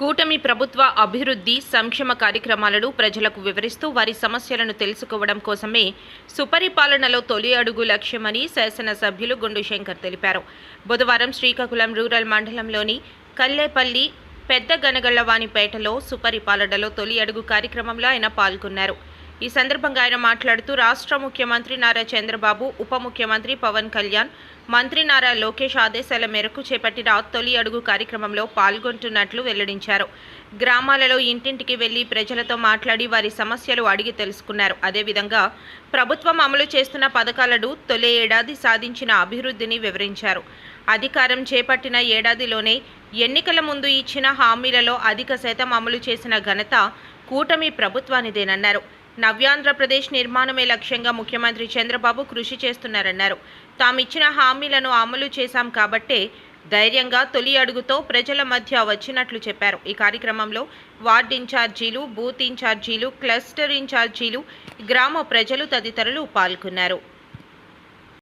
కూటమి ప్రభుత్వ అభివృద్ధి సంక్షేమ కార్యక్రమాలను ప్రజలకు వివరిస్తూ వారి సమస్యలను తెలుసుకోవడం కోసమే సుపరిపాలనలో తొలి అడుగు లక్ష్యమని శాసనసభ్యులు గుండు శంకర్ తెలిపారు. బుధవారం శ్రీకాకుళం రూరల్ మండలంలోని కల్లేపల్లి పెద్ద గనగళ్ళవాణిపేటలో సుపరిపాలనలో తొలి అడుగు కార్యక్రమంలో ఆయన పాల్గొన్నారు. ఈ సందర్భంగా ఆయన మాట్లాడుతూ రాష్ట్ర ముఖ్యమంత్రి నారా చంద్రబాబు ఉప ముఖ్యమంత్రి పవన్ కళ్యాణ్ మంత్రి నారా లోకేష్ ఆదేశాల మేరకు చేపట్టిన తొలి అడుగు కార్యక్రమంలో పాల్గొంటున్నట్లు వెల్లడించారు. గ్రామాలలో ఇంటింటికి వెళ్ళి ప్రజలతో మాట్లాడి వారి సమస్యలు అడిగి తెలుసుకున్నారు. అదేవిధంగా ప్రభుత్వం అమలు చేస్తున్న పథకాలను తొలి ఏడాది సాధించిన అభివృద్ధిని వివరించారు. అధికారం చేపట్టిన ఏడాదిలోనే ఎన్నికల ముందు ఇచ్చిన హామీలలో అధిక శాతం అమలు చేసిన ఘనత కూటమి ప్రభుత్వానిదేనన్నారు. నవ్యాంధ్రప్రదేశ్ నిర్మాణమే లక్ష్యంగా ముఖ్యమంత్రి చంద్రబాబు కృషి చేస్తున్నారన్నారు. తామిచ్చిన హామీలను అమలు చేశాం కాబట్టే ధైర్యంగా తొలి అడుగుతో ప్రజల మధ్య వచ్చినట్లు చెప్పారు. ఈ కార్యక్రమంలో వార్డ్ ఇన్ఛార్జీలు బూత్ ఇన్ఛార్జీలు క్లస్టర్ ఇన్ఛార్జీలు గ్రామ ప్రజలు తదితరులు పాల్గొన్నారు.